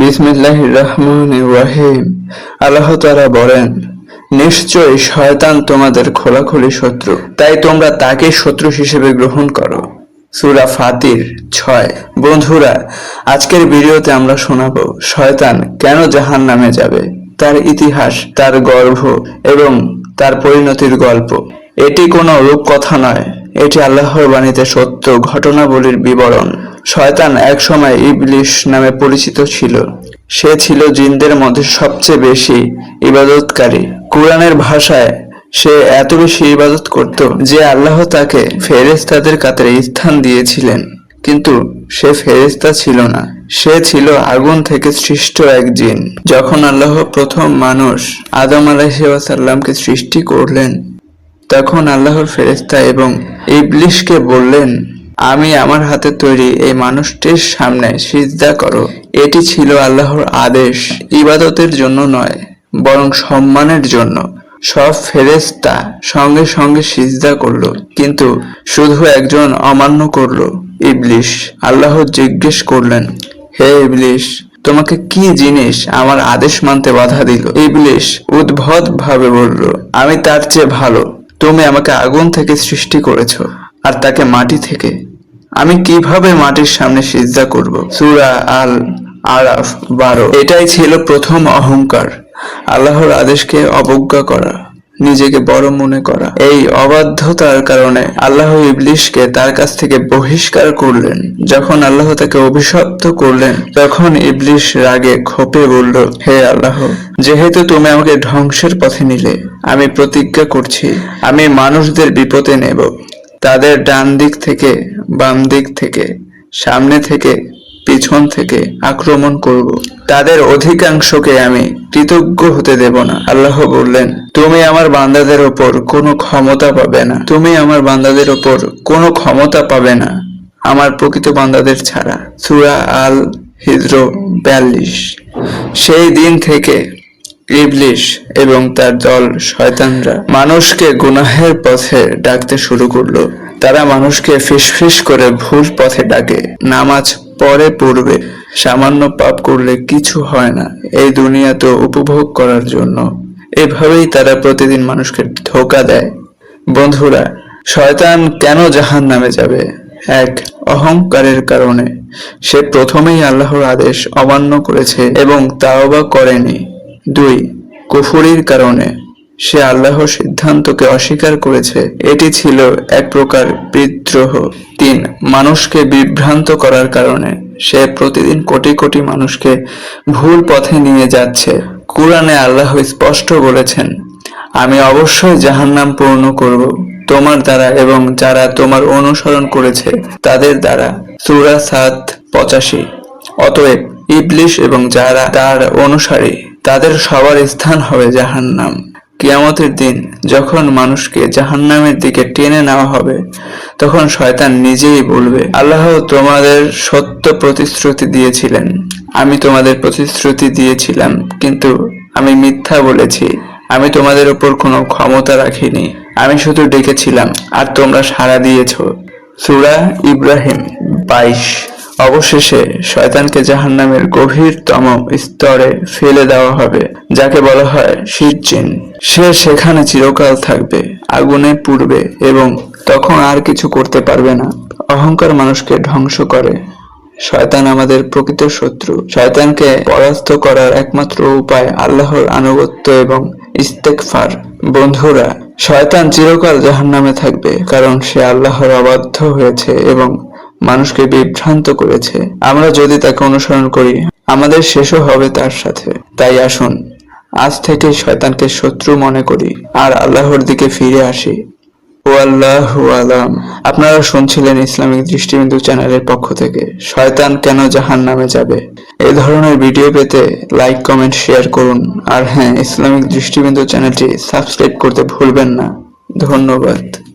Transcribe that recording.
বিসমিল্লাহ রহমান রাহিম। আল্লাহ তারা বলেন, নিশ্চয়ই শয়তান তোমাদের খোলাখুলি শত্রু, তাই তোমরা তাকে শত্রু হিসেবে গ্রহণ করো। সুরা ফাতির ছয়। বন্ধুরা, আজকের ভিডিওতে আমরা শোনাবো, শয়তান কেন জাহান নামে যাবে? তার ইতিহাস, তার গর্ভ এবং তার পরিণতির গল্প। এটি কোনো রূপকথা নয়। এটি আল্লাহর বাণীতে সত্য ঘটনাবলীর বিবরণ। শয়তান একসময় ইবলিশ নামে পরিচিত ছিল। সে ছিল জিনদের মধ্যে সবচেয়ে বেশি ইবাদতকারী। কোরআনের ভাষায় সে এত বেশি ইবাদত করত যে আল্লাহ তাকে ফেরেশতাদের কাতারে স্থান দিয়েছিলেন। কিন্তু সে ফেরেশতা ছিল না। সে ছিল আগুন থেকে সৃষ্ট এক জিন। যখন আল্লাহ প্রথম মানুষ আদম আলাইসাল্লামকে সৃষ্টি করলেন তখন আল্লাহর ফেরেশতা এবং ইবলিশকে বললেন, আমি আমার হাতে তৈরি এই মানুষটির সামনে সিজদা করো। এটি ছিল আল্লাহর আদেশ, ইবাদতের জন্য নয়, বরং সম্মানের জন্য। সব ফেরেশতা সঙ্গে সঙ্গে সিজদা করল, কিন্তু শুধু একজন অমান্য করল, ইবলিশ। আল্লাহ জিজ্ঞেস করলেন, হে ইবলিশ, তোমাকে কি জিনিস আমার আদেশ মানতে বাধা দিল? ইবলিশ উদ্ভট ভাবে বলল, আমি তার চেয়ে ভালো। তুমি আমাকে আগুন থেকে সৃষ্টি করেছ আর তাকে মাটি থেকে। আমি কীভাবে মাটির সামনে সিজদা করব? সুরা আল আরাফ বারো। এটাই ছিল প্রথম অহংকার। আল্লাহর আদেশকে অবজ্ঞা করা। নিজেকে বড় মনে করা। এই অবাধ্যতার কারণে আল্লাহ ইবলিশকে তার কাছ থেকে বহিষ্কার করলেন। যখন আল্লাহ তাকে অভিশপ্ত করলেন, তখন ইবলিশ রাগে ক্ষোভে বলল, হে আল্লাহ, যেহেতু তুমি আমাকে ধ্বংসের পথে নিলে, আমি প্রতিজ্ঞা করছি, আমি মানুষদের বিপদে নেব। তাদের ডান দিক থেকে, বাম দিক থেকে, সামনে থেকে পিছন থেকে আক্রমণ করব। তাদের অধিকাংশকে আমি কৃতজ্ঞ হতে দেব না। আল্লাহ বললেন, তুমি আমার বান্দাদের ওপর কোনো ক্ষমতা পাবে না। তুমি আমার বান্দাদের ওপর কোনো ক্ষমতা পাবে না। আমার প্রকৃত বান্দাদের ছাড়া। সূরা আল হিজর বিয়াল্লিশ। সেই দিন থেকে ইবলিশ এবং তার দল শয়তানরা মানুষকে গুনাহের পথে ডাকতে শুরু করল। তারা মানুষকে ফিসফিস করে ভুল পথে ডাকে। নামাজ পরে পড়বে। সামান্য পাপ করলে কিছু হয় না। এই দুনিয়া তো উপভোগ করার জন্য। এভাবেই তারা প্রতিদিন মানুষকে ধোকা দেয়। বন্ধুরা, শয়তান কেন জাহান নামে যাবে? এক, অহংকারের কারণে। সে প্রথমেই আল্লাহর আদেশ অমান্য করেছে এবং তাওবা করেনি। দুই, কুফুরির কারণে। সে আল্লাহর সিদ্ধান্তকে অস্বীকার করেছে। এটি ছিল এক প্রকার বিদ্রোহ। তিন, মানুষকে বিভ্রান্ত করার কারণে সে প্রতিদিন কোটি কোটি মানুষকে ভুল পথে নিয়ে যাচ্ছে। কোরআনে আল্লাহ স্পষ্ট বলেছেন, আমি অবশ্যই জাহান্নাম পূর্ণ করব। তোমার দ্বারা এবং যারা তোমার অনুসরণ করেছে, তাদের দ্বারা। সূরা সাত, পঁচাশি। অতএব ইবলিশ এবং যারা তার অনুসারী, তাদের সবার স্থান হবে জাহান্নাম। কিয়ামতের দিন যখন মানুষকে জাহান্নামের দিকে টেনে নেওয়া হবে, তখন শয়তান নিজেই বলবে, আল্লাহ তোমাদের সত্য প্রতিশ্রুতি দিয়েছিলেন। আমি তোমাদের প্রতিশ্রুতি দিয়েছিলাম, কিন্তু আমি মিথ্যা বলেছি। আমি তোমাদের উপর কোনো ক্ষমতা রাখিনি। আমি শুধু ডেকেছিলাম, আর তোমরা সাড়া দিয়েছ। সুরা ইব্রাহিম বাইশ। অবশেষে শয়তানকে জাহান্নামের গভীরতম স্তরে ফেলে দেওয়া হবে, যাকে বলা হয় সিজ্জিন সে সেখানে চিরকাল থাকবে আগুনে পুড়বে এবং তখন আর কিছু করতে পারবে না। অহংকার মানুষকে ধ্বংস করে। শয়তান আমাদের প্রকৃত শত্রু। শয়তানকে পরাস্ত করার একমাত্র উপায় আল্লাহর আনুগত্য এবং ইস্তেকফার বন্ধুরা, শয়তান চিরকাল জাহান্নামে থাকবে, কারণ সে আল্লাহর অবাধ্য হয়েছে এবং মানুষকে বিভ্রান্ত করেছে। আমরা যদি তাকে অনুসরণ করি, আমাদের শেষও হবে তার সাথে। তাই আসুন, আজ থেকে শয়তানকে শত্রু মনে করি আর আল্লাহর দিকে ফিরে আসি। ও আল্লাহ আলাম। আপনারা শুনছিলেন ইসলামিক দৃষ্টিবিন্দু চ্যানেলের পক্ষ থেকে। শয়তান কেন জাহান নামে যাবে? এই ধরনের ভিডিও পেতে লাইক, কমেন্ট, শেয়ার করুন। আর হ্যাঁ ইসলামিক দৃষ্টিবিন্দু চ্যানেলটি সাবস্ক্রাইব করতে ভুলবেন না। ধন্যবাদ।